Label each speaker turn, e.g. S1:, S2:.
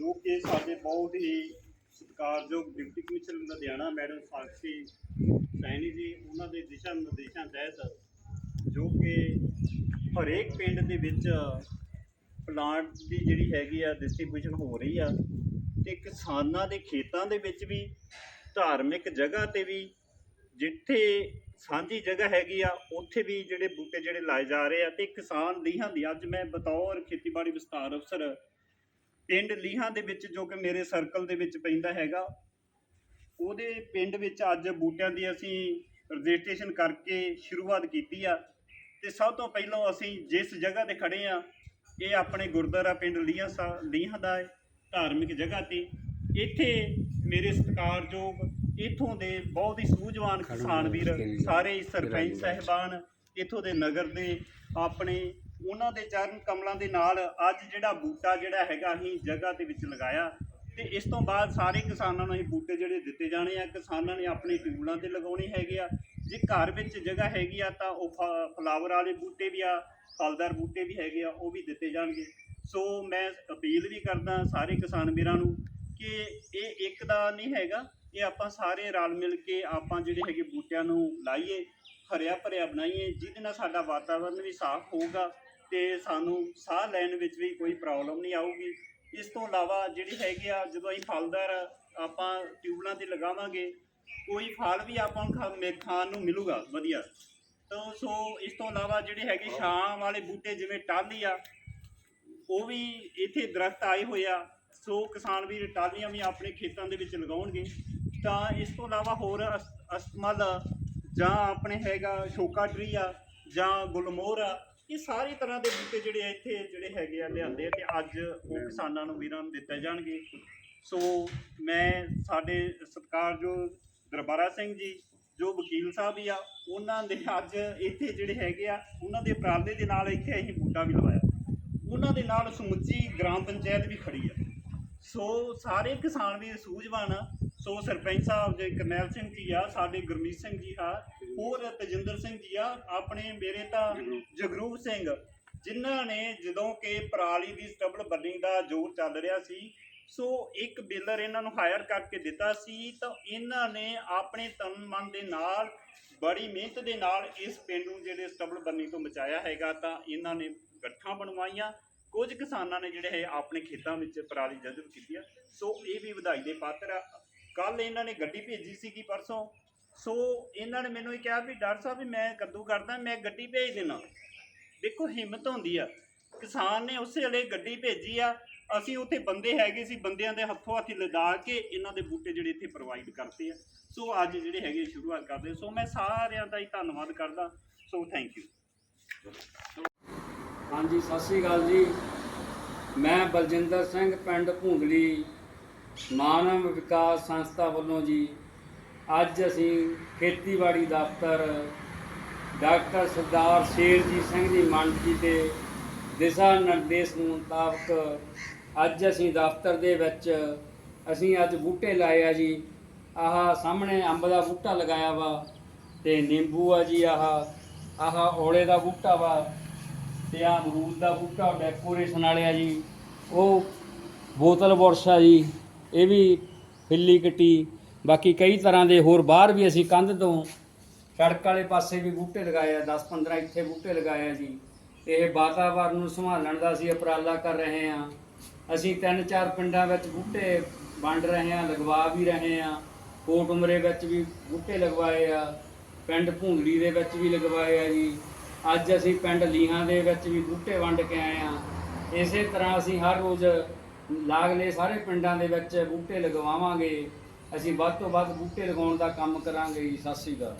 S1: ਜੋ ਕਿ ਸਾਡੇ ਬਹੁਤ ਹੀ ਸਤਿਕਾਰਯੋਗ deputy commissioner Ludhiana, madam Sakshi Saini ji, ਉਹਨਾਂ ਦੇ ਦਿਸ਼ਾ ਨਿਰਦੇਸ਼ਾਂ ਤਹਿਤ ਜੋ ਕਿ ਹਰੇਕ ਪਿੰਡ ਦੇ ਵਿੱਚ ਪਲਾਂਟ ਦੀ ਜਿਹੜੀ ਹੈਗੀ ਆ ਡਿਸਟ੍ਰੀਬਿਊਸ਼ਨ ਹੋ ਰਹੀ ਆ ਤੇ ਕਿਸਾਨਾਂ ਦੇ ਖੇਤਾਂ ਦੇ ਵਿੱਚ ਵੀ, ਧਾਰਮਿਕ ਜਗ੍ਹਾ ਤੇ ਵੀ, ਜਿੱਥੇ ਸਾਂਝੀ ਜਗ੍ਹਾ ਹੈਗੀ ਆ, ਉੱਥੇ ਵੀ ਜਿਹੜੇ ਬੂਟੇ ਜਿਹੜੇ ਲਾਏ ਜਾ ਰਹੇ ਆ ਤੇ ਕਿਸਾਨ ਲੀਹਾਂ ਦੀ ਅੱਜ ਮੈਂ ਬਤੌਰ ਖੇਤੀਬਾੜੀ ਵਿਸਤਾਰ ਅਫਸਰ ਪਿੰਡ ਲੀਹਾਂ ਦੇ ਵਿੱਚ ਜੋ ਕਿ ਮੇਰੇ ਸਰਕਲ ਦੇ ਵਿੱਚ ਪੈਂਦਾ ਹੈਗਾ ਉਹਦੇ ਪਿੰਡ ਵਿੱਚ ਅੱਜ ਬੂਟਿਆਂ ਦੀ ਅਸੀਂ ਰਜਿਸਟ੍ਰੇਸ਼ਨ ਕਰਕੇ ਸ਼ੁਰੂਆਤ ਕੀਤੀ ਆ ਤੇ ਸਭ ਤੋਂ ਪਹਿਲਾਂ ਅਸੀਂ ਜਿਸ ਜਗ੍ਹਾ ਤੇ ਖੜੇ ਆ ਇਹ ਆਪਣੇ ਗੁਰਦੁਆਰਾ ਪਿੰਡ ਲੀਹਾਂ ਸਾ ਲੀਹਾਂ ਦਾ ਹੈ ਧਾਰਮਿਕ ਜਗ੍ਹਾ ਤੇ। ਇੱਥੇ ਮੇਰੇ ਸਤਿਕਾਰਯੋਗ ਇੱਥੋਂ ਦੇ ਬਹੁਤ ਹੀ ਸੂਝਵਾਨ ਕਿਸਾਨ ਵੀਰ ਸਾਰੇ ਸਰਪੰਚ ਸਾਹਿਬਾਨ ਇੱਥੋਂ ਦੇ ਨਗਰ ਦੇ ਆਪਣੇ ਉਹਨਾਂ ਦੇ ਚਰਨ ਕਮਲਾਂ ਦੇ ਨਾਲ ਅੱਜ ਜਿਹੜਾ ਬੂਟਾ ਜਿਹੜਾ ਹੈਗਾ ਅਸੀਂ ਜਗ੍ਹਾ ਦੇ ਵਿੱਚ ਲਗਾਇਆ ਤੇ ਇਸ ਤੋਂ ਬਾਅਦ ਸਾਰੇ ਕਿਸਾਨਾਂ ਨੂੰ ਅਸੀਂ ਬੂਟੇ ਜਿਹੜੇ ਦਿੱਤੇ ਜਾਣੇ ਆ। ਕਿਸਾਨਾਂ ਨੇ ਆਪਣੇ ਟਿਊਬਲਾਂ ਤੇ ਲਗਾਉਣੇ ਹੈਗੇ ਆ। ਜੇ ਘਰ ਵਿੱਚ ਜਗ੍ਹਾ ਹੈਗੀ ਆ ਤਾਂ ਉਹ ਫਲਾਵਰ ਵਾਲੇ ਬੂਟੇ ਵੀ ਆ, ਫਲਦਾਰ ਬੂਟੇ ਵੀ ਹੈਗੇ ਆ, ਉਹ ਵੀ ਦਿੱਤੇ ਜਾਣਗੇ। ਸੋ ਮੈਂ ਅਪੀਲ ਵੀ ਕਰਦਾ ਸਾਰੇ ਕਿਸਾਨ ਵੀਰਾਂ ਨੂੰ ਕਿ ਇਹ ਇੱਕ ਦਾ ਨਹੀਂ ਹੈਗਾ, ਇਹ ਆਪਾਂ ਸਾਰੇ ਰਲ ਮਿਲ ਕੇ ਆਪਾਂ ਜਿਹੜੇ ਹੈਗੇ ਬੂਟਿਆਂ ਨੂੰ ਲਾਈਏ, ਹਰਿਆ ਭਰਿਆ ਬਣਾਈਏ, ਜਿਹਦੇ ਨਾਲ ਸਾਡਾ ਵਾਤਾਵਰਨ ਵੀ ਸਾਫ਼ ਹੋਊਗਾ। ਤੇ ਸਾਨੂੰ ਸਾਹ ਲੈਣ ਵਿੱਚ ਵੀ ਕੋਈ ਪ੍ਰੋਬਲਮ ਨਹੀਂ ਆਊਗੀ। ਇਸ ਤੋਂ ਇਲਾਵਾ ਜਿਹੜੀ ਹੈਗੀ ਆ, ਜਦੋਂ ਅਸੀਂ ਫਲਦਾਰ ਆਪਾਂ ਟਿਊਬਲਾਂ ਤੇ ਲਗਾਵਾਂਗੇ, ਕੋਈ ਫਲ ਵੀ ਆਪਾਂ ਨੂੰ ਖਾ- ਮੇ- ਖਾਣ ਨੂੰ ਮਿਲੂਗਾ ਵਧੀਆ। ਤਾਂ ਸੋ ਇਸ ਤੋਂ ਇਲਾਵਾ ਜਿਹੜੇ ਹੈਗੇ ਛਾਂ ਵਾਲੇ ਬੂਟੇ ਜਿਵੇਂ ਟਾਹਲੀ ਆ, ਉਹ ਵੀ ਇੱਥੇ ਦਰਖਤ ਆਏ ਹੋਏ ਆ। ਸੋ ਕਿਸਾਨ ਵੀ ਟਾਹਲੀਆਂ ਵੀ ਆਪਣੇ ਖੇਤਾਂ ਦੇ ਵਿੱਚ ਲਗਾਉਣਗੇ। ਤਾਂ ਇਸ ਤੋਂ ਇਲਾਵਾ ਹੋਰ ਅਸ- ਅਸਮਲ ਜਾਂ ਆਪਣੇ ਹੈਗਾ ਸ਼ੋਕਾ ਟਰੀ ਆ ਜਾਂ ਗੁਲਮੋਹਰ ਆ ਇਹ ਸਾਰੀ ਤਰ੍ਹਾਂ ਦੇ ਬੂਟੇ ਜਿਹੜੇ ਆ ਇੱਥੇ ਜਿਹੜੇ ਹੈਗੇ ਆ ਲਿਆਂਦੇ ਆ ਤੇ ਅੱਜ ਉਹ ਕਿਸਾਨਾਂ ਨੂੰ ਵੀਰਾਂ ਨੂੰ ਦਿੱਤੇ ਜਾਣਗੇ। ਸੋ ਮੈਂ ਸਾਡੇ ਸਤਿਕਾਰਯੋਗ ਦਰਬਾਰਾ ਸਿੰਘ ਜੀ ਜੋ ਵਕੀਲ ਸਾਹਿਬ ਹੀ ਆ ਉਹਨਾਂ ਦੇ ਅੱਜ ਇੱਥੇ ਜਿਹੜੇ ਹੈਗੇ ਆ ਉਹਨਾਂ ਦੇ ਉਪਰਾਲੇ ਦੇ ਨਾਲ ਇੱਥੇ ਅਸੀਂ ਬੂਟਾ ਵੀ ਲਵਾਇਆ। ਉਹਨਾਂ ਦੇ ਨਾਲ ਸਮੁੱਚੀ ਗ੍ਰਾਮ ਪੰਚਾਇਤ ਵੀ ਖੜੀ ਆ। ਸੋ ਸਾਰੇ ਕਿਸਾਨ ਵੀ ਸੂਝਵਾਨ ਆ ਸੋ ਸਰਪੰਚ ਸਾਹਿਬ, ਜੇ ਕਰਨੈਲ ਸਿੰਘ ਜੀ ਆ, ਸਾਡੇ ਗੁਰਮੀਤ ਸਿੰਘ ਜੀ ਆ, ਹੋਰ ਤਜਿੰਦਰ ਸਿੰਘ ਜੀ ਆ, ਆਪਣੇ ਮੇਰੇ ਤਾਂ ਜਗਰੂਪ ਸਿੰਘ, ਜਿਨ੍ਹਾਂ ਨੇ ਜਦੋਂ ਕਿ ਪਰਾਲੀ ਦੀ ਸਟਬਲ ਬਰਨਿੰਗ ਦਾ ਜ਼ੋਰ ਚੱਲ ਰਿਹਾ ਸੀ, ਸੋ ਇੱਕ ਬੇਲਰ ਇਹਨਾਂ ਨੂੰ ਹਾਇਰ ਕਰਕੇ ਦਿੱਤਾ ਸੀ, ਤਾਂ ਇਹਨਾਂ ਨੇ ਆਪਣੇ ਤਨ ਮਨ ਦੇ ਨਾਲ, ਬੜੀ ਮਿਹਨਤ ਦੇ ਨਾਲ ਇਸ ਪਿੰਡ ਨੂੰ ਜਿਹੜੇ ਸਟਬਲ ਬਰਨਿੰਗ ਤੋਂ ਬਚਾਇਆ ਹੈਗਾ, ਤਾਂ ਇਹਨਾਂ ਨੇ ਗੱਠਾਂ ਬਣਵਾਈਆਂ। ਕੁਝ ਕਿਸਾਨਾਂ ਨੇ ਜਿਹੜੇ ਹੈ ਆਪਣੇ ਖੇਤਾਂ ਵਿੱਚ ਪਰਾਲੀ ਜਜ਼ਬ ਕੀਤੀ ਆ। ਸੋ ਇਹ ਵੀ ਵਧਾਈ ਦੇ ਪਾਤਰ ਆ। ਕੱਲ ਇਹਨਾਂ ਨੇ ਗੱਡੀ ਭੇਜੀ ਸੀਗੀ ਪਰਸੋਂ। ਸੋ ਇਹਨਾਂ ਨੇ ਮੈਨੂੰ ਇਹ ਕਿਹਾ ਵੀ ਡਾਕਟਰ ਸਾਹਿਬ ਵੀ ਮੈਂ ਕੱਦੂ ਕਰਦਾ, ਮੈਂ ਗੱਡੀ ਭੇਜ ਦੇਣਾ ਦੇਖੋ ਹਿੰਮਤ ਹੁੰਦੀ ਆ। ਕਿਸਾਨ ਨੇ ਉਸੇ ਵੇਲੇ ਗੱਡੀ ਭੇਜੀ ਆ। ਅਸੀਂ ਉੱਥੇ ਬੰਦੇ ਹੈਗੇ ਸੀ, ਬੰਦਿਆਂ ਦੇ ਹੱਥੋਂ ਹੱਥੀ ਲਗਾ ਕੇ ਇਹਨਾਂ ਦੇ ਬੂਟੇ ਜਿਹੜੇ ਇੱਥੇ ਪ੍ਰੋਵਾਈਡ ਕਰਤੇ ਆ। ਸੋ ਅੱਜ ਜਿਹੜੇ ਹੈਗੇ ਸ਼ੁਰੂਆਤ ਕਰਦੇ ਸੋ ਮੈਂ ਸਾਰਿਆਂ ਦਾ ਹੀ ਧੰਨਵਾਦ ਕਰਦਾ। ਸੋ ਥੈਂਕ ਯੂ
S2: ਹਾਂਜੀ, ਸਤਿ ਸ੍ਰੀ ਅਕਾਲ ਜੀ। ਮੈਂ ਬਲਜਿੰਦਰ ਸਿੰਘ, ਪਿੰਡ ਭੂੰਦਲੀ। ਮਾਨਵ ਵਿਕਾਸ ਸੰਸਥਾ ਵੱਲੋਂ ਜੀ, ਅੱਜ ਅਸੀਂ ਖੇਤੀਬਾੜੀ ਦਫ਼ਤਰ ਡਾਕਟਰ ਸਰਦਾਰ ਸ਼ੇਰਜੀਤ ਸਿੰਘ ਦੀ ਮੰਡੀ 'ਤੇ ਦਿਸ਼ਾ ਨਿਰਦੇਸ਼ ਮੁਤਾਬਕ ਅੱਜ ਅਸੀਂ ਦਫ਼ਤਰ ਦੇ ਵਿੱਚ ਅਸੀਂ ਅੱਜ ਬੂਟੇ ਲਾਏ ਆ ਜੀ। ਆਹ ਸਾਹਮਣੇ ਅੰਬ ਦਾ ਬੂਟਾ ਲਗਾਇਆ ਵਾ ਤੇ ਨਿੰਬੂ ਆ ਜੀ ਆਹ। ਆਹ ਔਲੇ ਦਾ ਬੂਟਾ ਵਾ ਤੇ ਆ ਅਮਰੂਦ ਦਾ ਬੂਟਾ ਡੈਕੋਰੇਸ਼ਨ ਵਾਲਿਆ ਜੀ। ਉਹ ਬੋਤਲ ਬੁਰਸ਼ ਆ ਜੀ। ਇਹ ਵੀ ਫਿੱਲੀ ਕੱਟੀ। ਬਾਕੀ ਕਈ ਤਰ੍ਹਾਂ ਦੇ ਹੋਰ ਬਾਹਰ ਵੀ ਅਸੀਂ ਕੰਧ ਤੋਂ ਸੜਕ ਵਾਲੇ ਪਾਸੇ ਵੀ ਬੂਟੇ ਲਗਾਏ ਆ 10 15 ਇੱਥੇ ਬੂਟੇ ਲਗਾਏ ਆ ਜੀ। ਇਹ ਵਾਤਾਵਰਨ ਨੂੰ ਸੰਭਾਲਣ ਦਾ ਅਸੀਂ ਉਪਰਾਲਾ ਕਰ ਰਹੇ ਹਾਂ ਅਸੀਂ ਤਿੰਨ ਚਾਰ ਪਿੰਡਾਂ ਵਿੱਚ ਬੂਟੇ ਵੰਡ ਰਹੇ ਹਾਂ ਲਗਵਾ ਵੀ ਰਹੇ ਹਾਂ ਕੋਟ ਉਮਰੇ ਵਿੱਚ ਵੀ ਬੂਟੇ ਲਗਵਾਏ ਆ। ਪਿੰਡ ਭੂੰਦੜੀ ਦੇ ਵਿੱਚ ਵੀ ਲਗਵਾਏ ਆ ਜੀ। ਅੱਜ ਅਸੀਂ ਪਿੰਡ ਲੀਹਾਂ ਦੇ ਵਿੱਚ ਵੀ ਬੂਟੇ ਵੰਡ ਕੇ ਆਏ ਆ। ਇਸੇ ਤਰ੍ਹਾਂ ਅਸੀਂ ਹਰ ਰੋਜ਼ ਲਾਗਲੇ ਸਾਰੇ ਪਿੰਡਾਂ ਦੇ ਵਿੱਚ ਬੂਟੇ ਲਗਵਾਵਾਂਗੇ। ਅਸੀਂ ਵੱਧ ਤੋਂ ਵੱਧ ਬੂਟੇ ਲਗਾਉਣ ਦਾ ਕੰਮ ਕਰਾਂਗੇ ਜੀ, ਸਤਿ ਸ੍ਰੀ ਅਕਾਲ।